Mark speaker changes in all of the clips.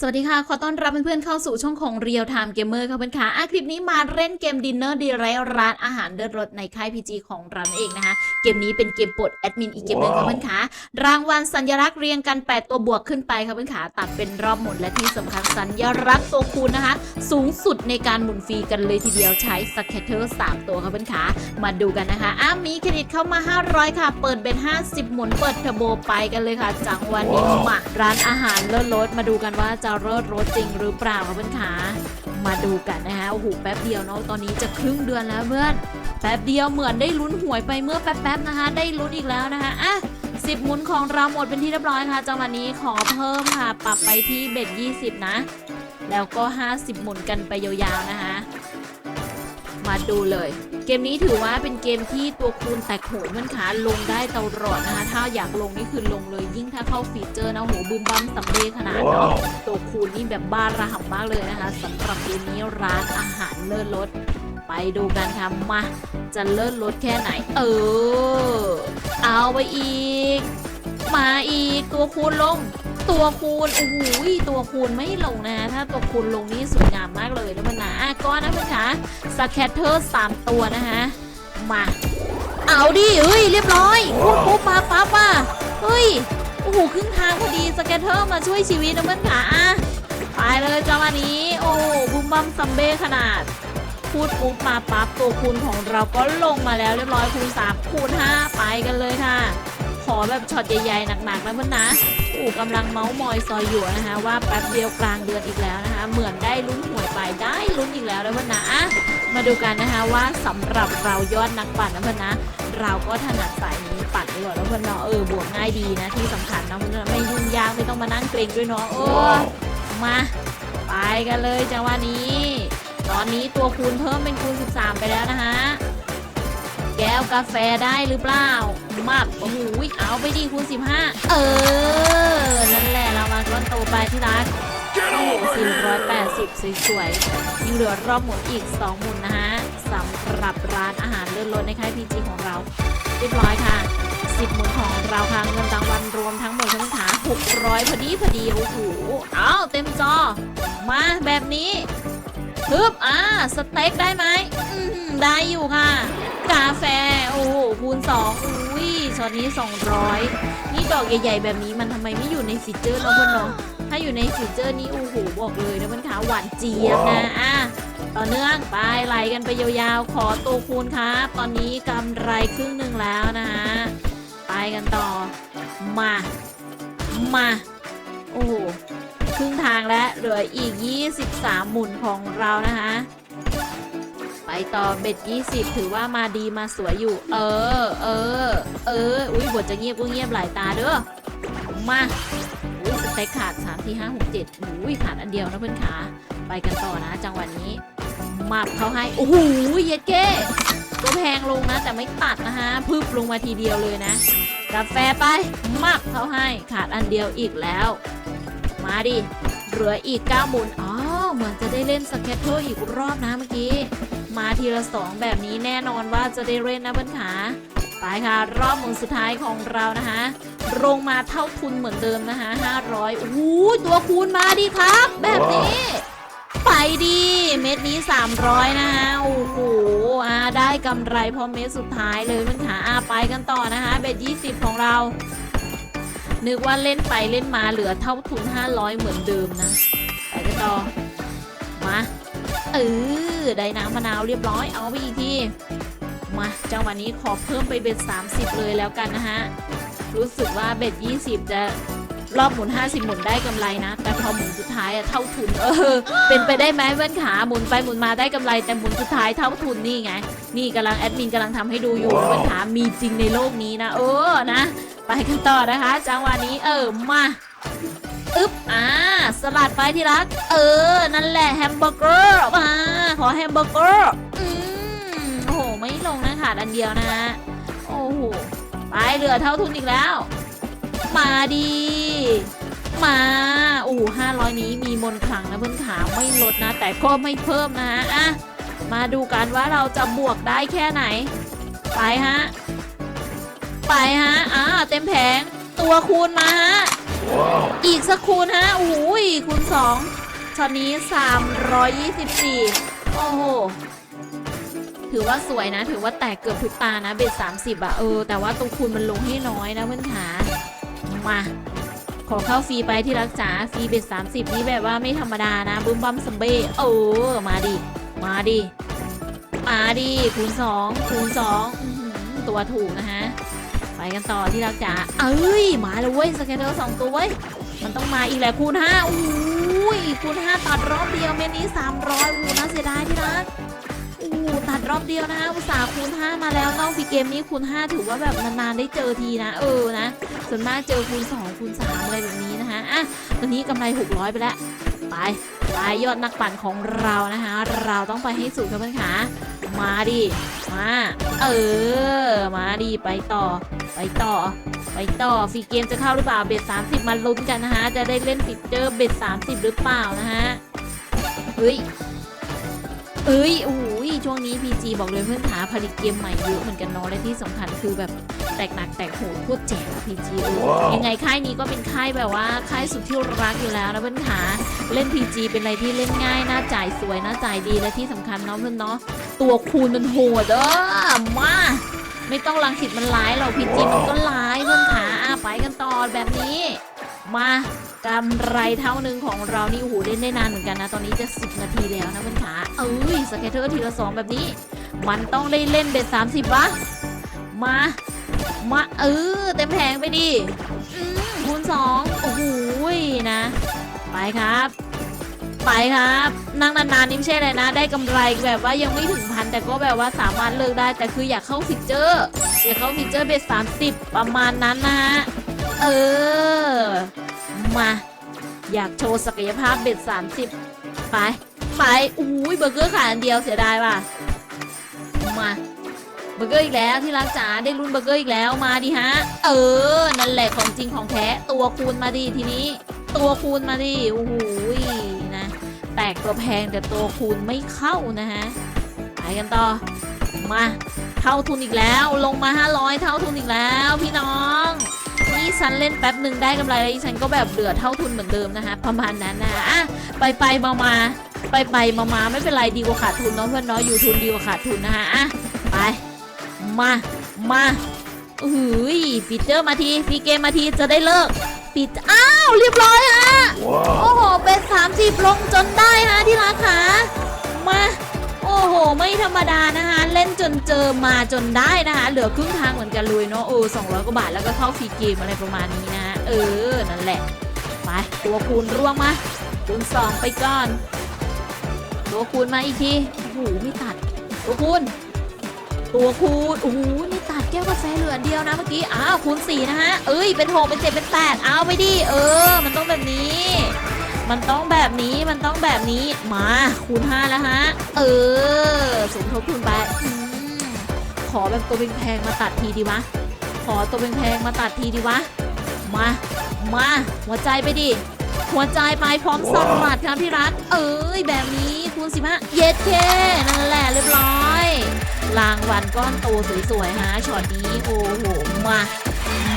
Speaker 1: สวัสดีค่ะ ขอต้อนรับเพื่อนๆเข้าสู่ช่องของ Real Time Gamer ค่ะเพื่อนค่ะอะคลิปนี้มาเล่นเกมดินเนอร์ดีไรร้านอาหารเดินรถในค่าย PG ของเรานั่นเองนะคะ เกมนี้เป็นเกมปลดแอดมินอีกเกมหนึ่งค่ะเพื่อนค่ะรางวัลสัญลักษณ์เรียงกัน 8 ตัวบวกขึ้นไปค่ะเพื่อนค่ะตัดเป็นรอบหมุนและที่สำคัญสัญลักษณ์ตัวคูณนะคะ สูงสุดในการหมุนฟรีกันเลยทีเดียวใช้สเก็ตเตอร์3ตัวค่ะเพื่อนค่ะมาดูกันนะคะอะมีเครดิตเข้ามา 500 ค่ะ เปิดเป็น 50 หมุนเปิดเทอร์โบไปกันเลยค่ะ จังหวะนี้มาร้านอาหารเลิศรสมาดูกันว่าจะเลิศรถจริงหรือเปล่าคะเพื่อนขามาดูกันนะคะโอ้โหแป๊บเดียวเนาะตอนนี้จะครึ่งเดือนแล้วเพื่อนแป๊บเดียวเหมือนได้ลุ้นหวยไปเมื่อแป๊บๆนะคะได้ลุ้นอีกแล้วนะคะอะสิบหมุนของเราหมดเป็นที่เรียบร้อยค่ะจังหวะนี้ขอเพิ่มค่ะ ปรับไปที่เบ็ด20 นะ แล้วก็ 50 หมุนกันไปยาวๆนะคะ มาดูเลย เกมนี้ถือว่าเป็นเกมที่ตัวคูณแตกโหนมันขาลงได้ตลอดนะคะ ถ้าอยากลงนี่คือลงเลย ยิ่งถ้าเข้าฟีเจอร์นะโหบูมบัมสัมเดขนาดเนาะตัวคูณนี่แบบบ้าระห่ำมากเลยนะคะสำหรับเกมนี้ร้านอาหารเลิศรสไปดูกันค่ะมาจะเลิศรสแค่ไหน เออ เอาไปอีก มาอีกตัวคูณลง ตัวคูณโอ้โหตัวคูณไม่ลงนะถ้าตัวคูณลงนี่สวยงามมากเลยนะมันนะอะก้อนนะเพื่อนคะสแคตเตอร์สามตัวนะคะมาเอาดิเฮ้ยเรียบร้อยพูดปุ๊บมาปั๊บอะเฮ้ยโอ้โหครึ่งทางพอดีสแกตเตอร์มาช่วยชีวิตนะเพื่อนขาอะไปเลยจังหวะนี้ โอ้บุมบัมซัมเบ้ขนาด พูดปุ๊บมาปั๊บตัวคูณของเราก็ลงมาแล้วเรียบร้อยคูณ3คูณ5ไปกันเลยค่ะ ขอแบบช็อตใหญ่ๆหนักๆนะเพื่อนนะอูกำลังเมาส์มอยซอยอยู่นะคะว่าแป๊บเดียวกลางเดือนอีกแล้วนะคะ เหมือนได้ลุ้นหวยไปได้ลุ้นอีกแล้วนะเพื่อนนะมาดูกันนะคะว่าสำหรับเรายอดนักปั่นนะเพื่อนนะ เราก็ถนัดสายนี้ปั่นดีกว่าแล้วเพื่อนเนาะเออบวกง่ายดีนะที่สำคัญนะเพื่อนไม่ยุ่งยากไม่ต้องมานั่งเกรงด้วยเนาะเออมาไปกันเลยจังหวะนี้ ตอนนี้ตัวคูณเพิ่มเป็นคูณ 13 ไปแล้วนะคะแก้วกาแฟได้หรือเปล่า มับโอ้โหเอาไปดีคูณ15 เออ นั่นแหละเรามาก้อนโตไปที่รักโอ้โห480 สวยๆยังเหลือรอบหมุนอีก 2 หมุนนะฮะสำหรับร้านอาหารเลื่อนรถในค่ายพีจีของเรา เรียบร้อยค่ะ 10 หมุนของเราค่ะเงินรางวัลรวมทั้งหมดทั้งขา600 พอดีพอดี โอ้โหเอาเต็มจอ มาแบบนี้ฮึบอ่าสเต็กได้ไหมอืมได้อยู่ค่ะ กาแฟ โอ้โหคูณ2อุ้ยช็อตนี้ 200 นี่ดอกใหญ่ ๆ แบบนี้มันทำไมไม่อยู่ในฟีเจอร์เนาะเพื่อนเนาะถ้าอยู่ในฟีเจอร์นี้โอ้โหบอกเลยนะเพื่อนขาหวานเจี๊ยบนะอะต่อเนื่องไปไหลกันไปยาวๆ ขอตัวคูณครับ ตอนนี้กำไรครึ่งหนึ่งแล้วนะฮะไปกันต่อ มา มา โอ้โหครึ่งทางแล้วเหลืออีก 23 หมุนของเรานะคะไป ต่อเบ็ด20 ถือว่ามาดีมาสวยอยู่ เออ เออ เออ อุ้ยบทจะเงียบก็เงียบหลายตาเด้อ มาอุ้ยสเต็กขาด3ที่5 6 7อุ้ยขาดอันเดียวนะเพื่อนขา ไปกันต่อนะ จังหวะนี้มับเขาให้ โอ้โหเย็ดเก้ก็แพงลงนะ แต่ไม่ตัดนะคะพึบลงมาทีเดียวเลยนะ กาแฟไปมับเขาให้ ขาดอันเดียวอีกแล้ว มาดิ เหลืออีก9หมุนอ๋อเหมือนจะได้เล่นสเก็ตเทอร์อีกรอบนะเมื่อกี้ มาทีละสองแบบนี้แน่นอนว่าจะได้เล่นนะเพื่อนขาไปค่ะรอบหมุนสุดท้ายของเรานะคะลงมาเท่าทุนเหมือนเดิมนะคะ500โอ้โหตัวคูณมาดีครับ แบบนี้ ไปดี เม็ดนี้ 300 นะคะโอ้โหอ่าได้กำไรพอเม็ดสุดท้ายเลยเพื่อนขาอ่าไปกันต่อนะคะเบ็ด20 ของเรา นึกว่าเล่นไปเล่นมาเหลือเท่าทุน 500 เหมือนเดิมนะ ไปกันต่อมา เออได้น้ำมะนาวเรียบร้อยเอาไปอีกทีมาจังหวะนี้ขอเพิ่มไปเบ็ด 30 เลยแล้วกันนะฮะ รู้สึกว่าเบ็ด 20 จะรอบหมุน 50 หมุนได้กำไรนะ แต่พอหมุนสุดท้ายอะเท่าทุน เออ เป็นไปได้ไหมเว้นขาหมุนไปหมุนมาได้กำไร แต่หมุนสุดท้ายเท่าทุนนี่ไง นี่กำลังแอดมินกำลังทำให้ดูอยู่เว้นขามีจริงในโลกนี้นะ เออนะ ไปกันต่อนะคะ จังหวะนี้เออมา อึ๊บอ่าสลัดไปที่รัก เออ นั่นแหละแฮมเบอร์เกอร์มาขอแฮมเบอร์เกอร์อืมโอ้โห ไม่ลงนะขาดอันเดียวนะฮะโอ้โห ไปเหลือเท่าทุนอีกแล้ว มาดี มาโอ้ห้าร้อยนี้มีมนขลังนะเพื่อนขาไม่ลดนะ แต่ก็ไม่เพิ่มนะอะมาดูกันว่าเราจะบวกได้แค่ไหน ไปฮะ ไปฮะ อ่า เต็มแผง ตัวคูณมาฮะ อีกสักคูณฮะโอ้ยคูณสองช็อตนี้ 324 โอ้โห ถือว่าสวยนะ ถือว่าแตกเกือบทุกตานะ เบ็ด30อะเออ แต่ว่าตัวคูณมันลงให้น้อยนะเพื่อนขามา ขอเข้าฟรีไปที่รักจ๋าฟรีเบ็ด30 นี่แบบว่าไม่ธรรมดานะบึ้มบัมซัมเบ้เออ มาดิ มาดิ มาดิ คูณ 2 คูณ2อื้อหือตัวถูกนะฮะ กันต่อที่รักจ๋าเอ้ย มาแล้วเว้ยสแกนเดอร์สองตัวเว้ย มันต้องมาอีกแหละคูณห้าอู้ยคูณห้าตัดรอบเดียวเมนี้สามร้อยอู้น่าเสียดายที่รักอู้ตัดรอบเดียวนะอุตส่าห์คูณห้ามาแล้วนอกฟีเกมนี้คูณห้าถือว่าแบบนานๆได้เจอทีนะ เออนะ ส่วนมากเจอคูณสองคูณสามอะไรแบบนี้นะคะอะตอนนี้กำไรหกร้อยไปแล้วไปไปยอดนักปั่นของเรานะคะ เราต้องไปให้สุดครับเพื่อนขามาดิ มา เออ มาดิ ไปต่อ ไปต่อ ไปต่อฟรีเกมจะเข้าหรือเปล่าเบ็ด30 มาลุ้นกันนะฮะ จะได้เล่นฟิกเจอร์เบ็ด30 หรือเปล่านะฮะเฮ้ยเอ้ยโอ้ยช่วงนี้ PG บอกเลยเพื่อนขาผลิตเกมใหม่เยอะเหมือนกันเนาะและที่สำคัญคือแบบแตกหนักแตกโหดโคตรแจ๋งอะ PG เออ
Speaker 2: ว้าว
Speaker 1: ยังไงค่ายนี้ก็เป็นค่ายแบบว่าค่ายสุดที่รักอยู่แล้วนะเพื่อนขาเล่น PG เป็นอะไรที่เล่นง่ายน่าจ่ายสวยน่าจ่ายดีและที่สำคัญเนาะเพื่อนเนาะตัวคูณมันโหดเออมา ไม่ต้องรังสิตมันร้ายหรอก PG มันก็ร้ายเพื่อนขาอะไปกันต่อแบบนี้ มากำไรเท่านึงของเรานี่โอ้โหเล่นได้นานเหมือนกันนะ ตอนนี้จะ 10 นาทีแล้วนะเพื่อนขาเอ้ยสเก็ตเตอร์ทีละสองแบบนี้ มันต้องได้เล่นเบ็ด30วะมามาเออเต็มแผงไปดิคูณสองโอ้โหนะ ไปครับ ไปครับ นั่งนานๆนี่ไม่ใช่เลยนะ ได้กำไรแบบว่ายังไม่ถึงพันแต่ก็แบบว่าสามารถเลิกได้แต่คืออยากเข้าฟิเจอร์อยากเข้าฟิเจอร์เบ็ด30ประมาณนั้นนะฮะเออ มา อยากโชว์ศักยภาพเบ็ด30ไปไปอุ้ยเบอร์เกอร์ขายอันเดียวเสียดายว่ะมาเบอร์เกอร์อีกแล้วที่รักจ๋าได้รุ่นเบอร์เกอร์อีกแล้วมาดิฮะ เออ นั่นแหละของจริงของแท้ตัวคูณมาดิทีนี้ ตัวคูณมาดิโอ้โห แตกตัวแพงแต่ตัวคูณไม่เข้านะฮะไปกันต่อ มาเท่าทุนอีกแล้ว ลงมา 500 เท่าทุนอีกแล้ว พี่น้องนี่ฉันเล่นแป๊บหนึ่งได้กำไรแล้วอีฉันก็แบบเหลือเท่าทุนเหมือนเดิมนะคะประมาณนั้นนะอะไปไปมามาไปไปมามาไม่เป็นไรดีกว่าขาดทุนเนาะเพื่อนเนาะอยู่ทุนดีกว่าขาดทุนนะคะอะไปมามาอุ้ยฟีเจอร์มาทีฟีเกมมาทีจะได้เลิก ปิด อ้าว เรียบร้อยฮะ
Speaker 2: Wow.
Speaker 1: โอ้โห เป็น30ลงจนได้นะที่รักค่ะมา โอ้โห ไม่ธรรมดานะคะ เล่นจนเจอมาจนได้นะคะ เหลือครึ่งทางเหมือนกันเลยเนาะโอ้สองร้อยกว่าบาทแล้วก็เข้าฟรีเกมอะไรประมาณนี้นะ เออ นั่นแหละ ไป ตัวคูณร่วงมาคูณสองไปก่อน ตัวคูณมาอีกที โอ้โห ไม่ตัด ตัวคูณ ตัวคูณ โอ้โห นี่ ตัดแก้วกาแฟเหลืออันเดียวนะเมื่อกี้ อ้าวคูณสี่นะฮะ เอ้ย เป็นหกเป็นเจ็ดเป็นแปดเอาไปดิ เออ มันต้องแบบนี้ มันต้องแบบนี้ มันต้องแบบนี้ มา คูณห้าแล้วฮะ เออ สมทบทุนไปอืมขอแบบตัวแพงๆมาตัดทีดีวะ ขอตัวแพงๆมาตัดทีดีวะ มา มา หัวใจไปดิ หัวใจไปพร้อมสลัดครับพี่รัก เอ้ย แบบนี้คูณ15เย็ดเคนั่นแหละเรียบร้อย รางวัลก้อนโตสวยๆฮะช็อตนี้โอ้โหมา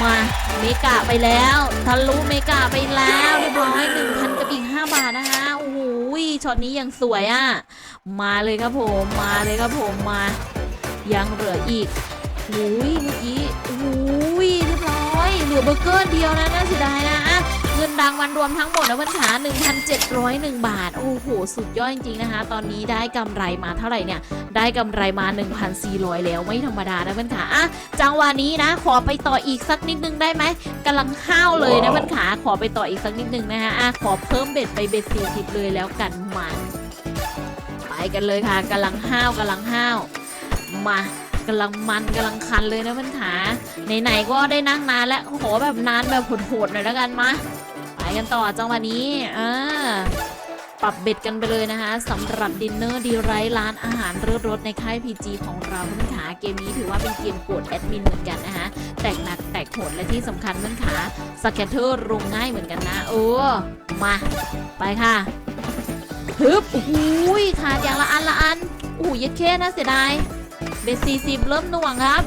Speaker 1: มาเมกะไปแล้วทะลุเมกะไปแล้วเรียบร้อย1,000กับอีก5บาทนะคะโอ้โหช็อตนี้ยังสวยอะมาเลยครับผมมาเลยครับผมมายังเหลืออีกโอ้ยเมื่อกี้โอ้ยเรียบร้อย เหลือเบอร์เกอร์เดียวนะน่าเสียดายนะ เงินรางวัลรวมทั้งหมดนะเพื่อนขา1,701 บาท โอ้โห สุดยอดจริงๆนะคะ ตอนนี้ได้กำไรมาเท่าไหร่เนี่ย ได้กำไรมา 1,400 แล้วไม่ธรรมดานะเพื่อนขาอะจังหวะนี้นะ ขอไปต่ออีกสักนิดนึงได้ไหมกำลังห้าวเลยนะเพื่อนขาขอไปต่ออีกสักนิดนึงนะฮะอะขอเพิ่มเบ็ดไปเบ็ด40เลยแล้วกันมาไปกันเลยค่ะกำลังห้าวกำลังห้าวมากำลังมันกำลังคันเลยนะเพื่อนขาไหนๆก็ได้นั่งนานแล้วขอแบบนานแบบโหดๆหน่อยแล้วกันมา ไปกันต่อจังหวะนี้อ่าปรับเบ็ดกันไปเลยนะคะสำหรับดินเนอร์ดีไรร้านอาหารเรือรสในค่าย PG ของเราเพื่อนขาเกมนี้ถือว่าเป็นเกมกดแอดมินเหมือนกันนะคะแตกหนักแตกโหดและที่สำคัญเพื่อนขาสแกตเตอร์ลงง่ายเหมือนกันนะโอ้มา ไปค่ะฮึบโอ้โหขาดอย่างละอันละอันโอ้ยัดแค่นะเสียดายเบ็ดสี่สิบเริ่มหน่วงครับ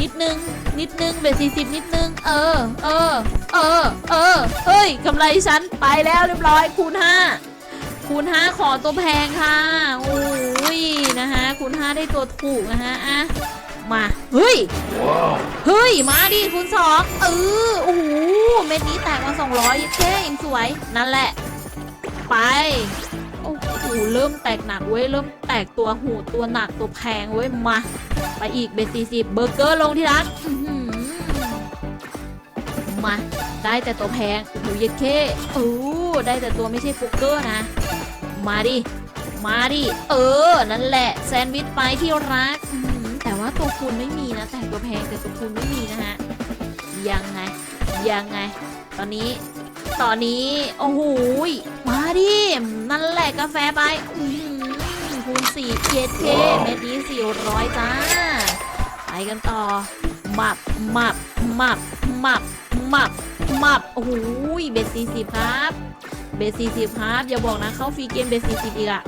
Speaker 1: นิดนึงนิดนึงเบสสี่สิบนิดนึง เออ เออ เออ เออ เฮ้ยกำไรฉันไปแล้วเรียบร้อยคูณห้าคูณห้าขอตัวแพงค่ะโอ้ยนะคะคูณห้าได้ตัวถูกนะฮะอะมา เฮ้ย เฮ้ย มาดิคูณสองเออโอ้โหเม็ดนี้แตกมา200เท่ยังสวย นั่นแหละ ไป โอ้โห เริ่มแตกหนักเว้ย เริ่มแตกตัวหูตัวหนักตัวแพงเว้ย มา ไปอีกเบสสี่สิบเบอร์เกอร์ลงที่รัก มา ได้แต่ตัวแพงโอ้โหเย็ดเคโอ้ได้แต่ตัวไม่ใช่โฟกเกอร์นะ มาดิ มาดิ เออ นั่นแหละ แซนด์วิชไปที่รัก แต่ว่าตัวคูณไม่มีนะ แต่ตัวแพงแต่ตัวคูณไม่มีนะฮะ ยังไง ยังไง ตอนนี้ ตอนนี้ โอ้โห มาดิ นั่นแหละกาแฟไปคูณสี่เจ็ดเคเม็ดนี้สี่ร้อยจ้า ไปกันต่อ มับมับ มับหมับหมับหมับโอ้โหเบสสี่สิบครับ เบสสี่สิบครับ อย่าบอกนะเข้าฟรีเกมเบสสี่สิบอีกอะ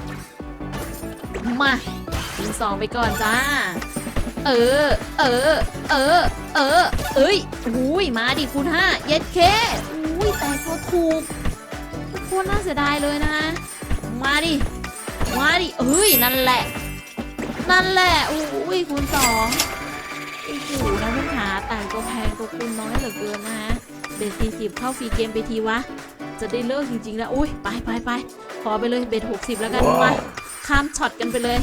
Speaker 1: มาคูณสองไปก่อนจ้า เออ เออ เออ เออ เอ้ยอุ้ยมาดิคูณห้าเย็ดเคอุ้ยแต่ตัวถูกโคตรน่าเสียดายเลยนะ มาดิ มาดิเอ้ย นั่นแหละ นั่นแหละ อุ้ยคูณสองโอ้โหนะ เพื่อนขาแต่ตัวแพงตัวคูณน้อยเหลือเกินนะฮะเบสสี่สิบเข้าฟรีเกมไปทีวะ จะได้เลิกจริงๆแล้ว อุ้ยไปไปไปขอไปเลยเบสหกสิบแล้วกันมาข้ามช็อตกันไปเลย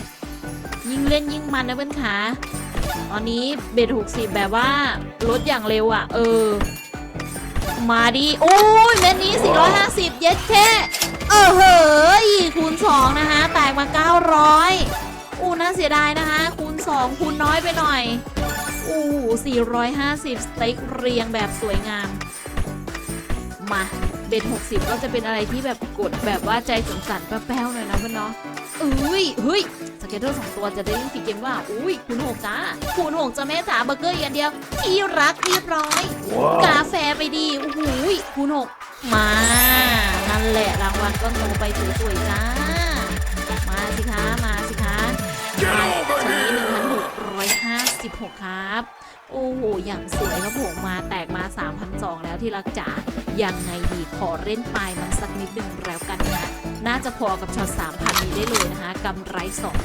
Speaker 1: ยิ่งเล่นยิ่งมันนะเพื่อนขาตอนนี้เบสหกสิบแบบว่าลดอย่างเร็วอะ่ะ เออ มาดีโอ้ยเม็ดนี้ 450 เย็ดแค่เออเฮ้ยคูณ 2 นะคะแตกมา 900อู้น่าเสียดายนะคะคูณ 2 คูณน้อยไปหน่อย อู้450 สเต็กเรียงแบบสวยงาม มาเบส60 ก็จะเป็นอะไรที่แบบกดแบบว่าใจสงสารแป๊วๆหน่อยนะเพื่อนเนาะเอ้ยเฮ้ยสเก็ตเตอร์สองตัวจะได้เล่นฟรีเกมว่า อุ้ยคูณหกจ้าคูณหกจะแม่จ๋าเบอร์เกอร์อีกอันเดียว ที่รักเรียบร้อยกาแฟไปดีโอ้โหยคูณหกมา นั่นแหละรางวัลก็โตไปสวยๆจ้า มาสิคะ มาสิคะชั้นนี้หนึ่ง 16 ครับ โอ้โห อย่างสวยครับผมมาแตกมา 3,200 แล้วที่รักจ๋า ยังไงดีขอเล่นปลายมันสักนิดหนึ่งแล้วกันนะ น่าจะพอกับช็อต 3,000 นี้ได้เลยนะคะกำไร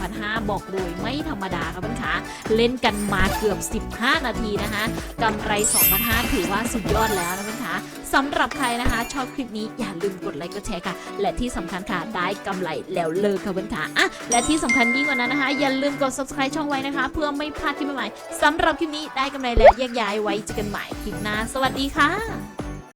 Speaker 1: 2,500 บอกเลยไม่ธรรมดาครับเพื่อนคะ เล่นกันมาเกือบ 15 นาทีนะคะกำไร 2,500 ถือว่าสุดยอดแล้วนะ เพื่อนคะสำหรับใครนะคะ ชอบคลิปนี้อย่าลืมกดไลค์กดแชร์ค่ะ และที่สำคัญค่ะได้กำไรแล้วเลิกค่ะเพื่อนคะอะและที่สำคัญยิ่งกว่านั้นนะคะ อย่าลืมกด subscribe ช่องไว้นะคะ เพื่อไม่พลาดคลิปใหม่ๆสำหรับคลิปนี้ได้กำไรแล้วแยกย้ายไว้เจอกันใหม่คลิปหน้าสวัสดีค่ะ